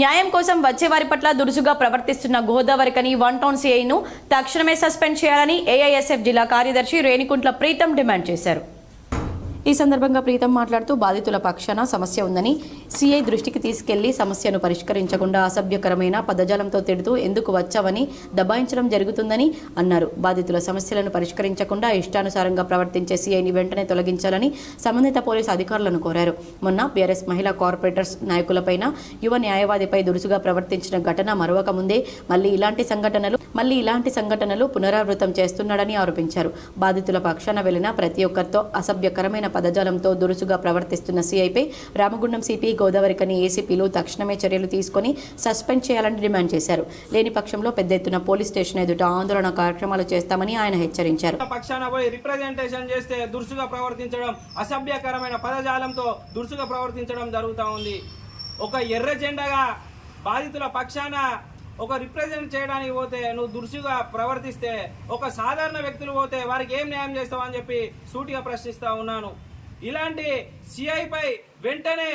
న్యాయం కోసం వచ్చే వారి పట్ల దురుసుగా ప్రవర్తిస్తున్న గోదావరికని వన్ టౌన్ సిఐను తక్షణమే సస్పెండ్ చేయాలని ఏఐఎస్ఎఫ్ జిల్లా కార్యదర్శి రేణికుంట్ల ప్రీతం డిమాండ్ చేశారు. ఈ సందర్భంగా ప్రీతం మాట్లాడుతూ బాధితుల పక్షాన సమస్య ఉందని సీఐ దృష్టికి తీసుకెళ్ళి సమస్యను పరిష్కరించకుండా అసభ్యకరమైన పదజాలంతో తిడుతూ ఎందుకు వచ్చావని దబాయించడం జరుగుతుందని అన్నారు. బాధితుల సమస్యలను పరిష్కరించకుండా ఇష్టానుసారంగా ప్రవర్తించే సీఐని వెంటనే తొలగించాలని సంబంధిత పోలీసు అధికారులను కోరారు. మొన్న బీఆర్ఎస్ మహిళా కార్పొరేటర్స్ నాయకులపైన యువ న్యాయవాదిపై దురుసుగా ప్రవర్తించిన ఘటన మరొక ముందే మళ్ళీ ఇలాంటి సంఘటనలు మళ్ళీ ఇలాంటి సంఘటనలు పునరావృతం చేస్తున్నాడని ఆరోపించారు. బాధితుల పక్షాన వెళ్ళిన ప్రతి ఒక్కరితో అసభ్యకరమైన పదజాలంతో దురుసుగా ప్రవర్తిస్తున్న సీఐపై రామగుండం సిపి గోదావరికని ఏసీపీలు తక్షణమే చర్యలు తీసుకొని సస్పెండ్ చేయాలని డిమాండ్ చేశారు. లేని పక్షంలో పెద్ద ఎత్తున పోలీస్ స్టేషన్ ఎదుట ఆందోళన కార్యక్రమాలు చేస్తామని ఆయన హెచ్చరించారు. పక్షాన పోయి రిప్రజెంటేషన్ చేస్తే దురుసుగా ప్రవర్తించడం అసభ్యకరమైన పదజాలంతో దురుసుగా ప్రవర్తించడం జరుగుతూ ఉంది. ఒక ఎర్ర జెండగా బాధితుల పక్షాన ఒక రిప్రజెంట్ చేయడానికి పోతే నువ్వు దురుసుగా ప్రవర్తిస్తే ఒక సాధారణ వ్యక్తులు పోతే వారికి ఏం న్యాయం చేస్తావు అని చెప్పి సూటిగా ప్రశ్నిస్తూ ఉన్నాను. ఇలాంటి సిఐపై వెంటనే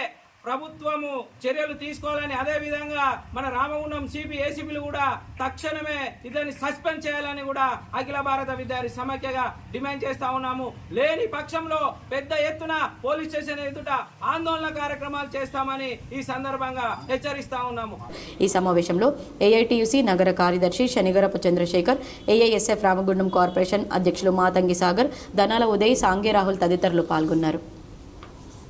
ప్రభుత్వము చర్యలు తీసుకోవాలని అదే విధంగా మన రామగుండం సిపి ఏసీపీలు కూడా తక్షణమే ఇతన్ని సస్పెండ్ చేయాలని కూడా అఖిల భారత విద్యార్థి సమాఖ్యగా డిమాండ్ చేస్తా ఉన్నాము. లేని పక్షంలో పెద్ద ఎత్తున పోలీస్ స్టేషన్ ఎదుట ఆందోళన కార్యక్రమాలు చేస్తామని ఈ సందర్భంగా హెచ్చరిస్తా ఉన్నాము. ఈ సమావేశంలో ఏఐటియుసి నగర కార్యదర్శి శనిగరపు చంద్రశేఖర్ ఏఐఎస్ఎఫ్ రామగుండం కార్పొరేషన్ అధ్యక్షులు మాతంగి సాగర్ ధనాల ఉదయ్ సాంగే రాహుల్ తదితరులు పాల్గొన్నారు.